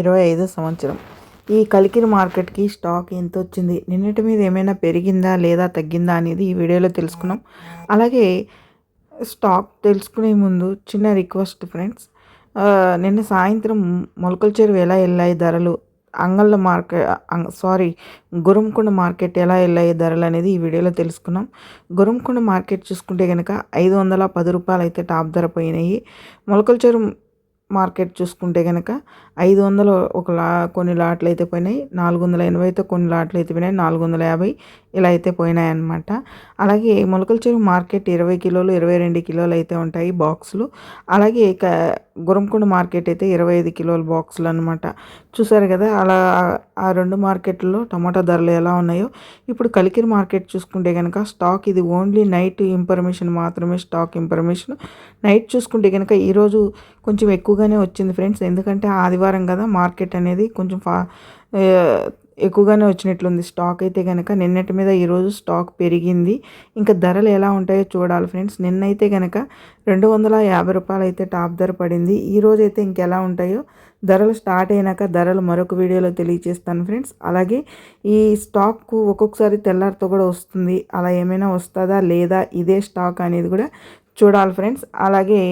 ఇరవై ఐదు సంవత్సరం. ఈ కలికిరి మార్కెట్కి స్టాక్ ఎంత వచ్చింది నిన్నటి మీద ఏమైనా పెరిగిందా లేదా తగ్గిందా అనేది ఈ వీడియోలో తెలుసుకున్నాం. అలాగే స్టాక్ తెలుసుకునే ముందు చిన్న రిక్వెస్ట్ ఫ్రెండ్స్. నిన్న సాయంత్రం మొలకల చెరువు ఎలా వెళ్ళాయి ధరలు? అంగళ్ళ మార్కెట్ సారీ గురంకొండ మార్కెట్ ఎలా వెళ్ళాయి ధరలు అనేది ఈ వీడియోలో తెలుసుకున్నాం. గురంకొండ మార్కెట్ చూసుకుంటే కనుక ఐదు వందల పది రూపాయలు అయితే టాప్ ధర పోయినాయి. మొలకల చెరువు మార్కెట్ చూసుకుంటే కనుక ఐదు వందలు ఒక లా కొన్ని లాట్లు అయితే పోయినాయి నాలుగు వందల ఎనభై అయితే కొన్ని లాట్లు అయితే పోయినాయి నాలుగు వందల యాభై ఇలా అయితే పోయినాయి అనమాట అలాగే మొలకల చెరువు మార్కెట్ ఇరవై కిలోలు ఇరవై రెండు కిలోలు అయితే ఉంటాయి బాక్సులు. అలాగే ఇక గురంకొండ మార్కెట్ అయితే ఇరవై ఐదు కిలోల బాక్సులు అనమాట చూసారు కదా అలా ఆ రెండు మార్కెట్లో టమాటా ధరలు ఎలా ఉన్నాయో. ఇప్పుడు కలికిరి మార్కెట్ చూసుకుంటే కనుక స్టాక్ ఇది ఓన్లీ నైట్ ఇన్ఫర్మేషన్ మాత్రమే స్టాక్ ఇన్ఫర్మేషన్ నైట్ చూసుకుంటే కనుక ఈరోజు కొంచెం ఎక్కువగానే వచ్చింది ఫ్రెండ్స్. ఎందుకంటే ఆదివారం కదా మార్కెట్ అనేది కొంచెం ఫా ఎక్కువగానే వచ్చినట్లుంది. స్టాక్ అయితే కనుక నిన్నటి మీద ఈరోజు స్టాక్ పెరిగింది. ఇంకా ధరలు ఎలా ఉంటాయో చూడాలి ఫ్రెండ్స్. నిన్నైతే కనుక రెండు వందల యాభై రూపాయలు అయితే టాప్ ధర పడింది. ఈరోజు అయితే ఇంకెలా ఉంటాయో ధరలు స్టార్ట్ అయినాక ధరలు మరొక వీడియోలో తెలియజేస్తాను ఫ్రెండ్స్. అలాగే ఈ స్టాక్కు ఒక్కొక్కసారి తెల్లారితో కూడా వస్తుంది. అలా ఏమైనా వస్తుందా లేదా? ఇదే స్టాక్ అనేది కూడా చూడాలి ఫ్రెండ్స్. అలాగే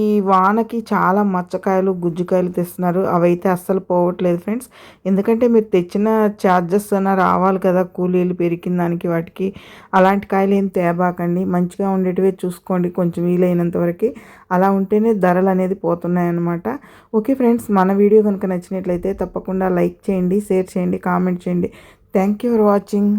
ఈ వానకి చాలా మచ్చకాయలు గుజ్జుకాయలు తెస్తున్నారు. అవైతే అస్సలు పోవట్లేదు ఫ్రెండ్స్. ఎందుకంటే మీరు తెచ్చిన ఛార్జెస్ అన్న రావాలి కదా కూలీలు పెరిగిన దానికి వాటికి. అలాంటి కాయలు ఏం తేబాకండి. మంచిగా ఉండేటివే చూసుకోండి. కొంచెం వీలైనంత వరకు. అలా ఉంటేనే ధరలు అనేది పోతున్నాయి అన్నమాట ఓకే ఫ్రెండ్స్ మన వీడియో కనుక నచ్చినట్లయితే తప్పకుండా లైక్ చేయండి షేర్ చేయండి కామెంట్ చేయండి. Thank you for watching.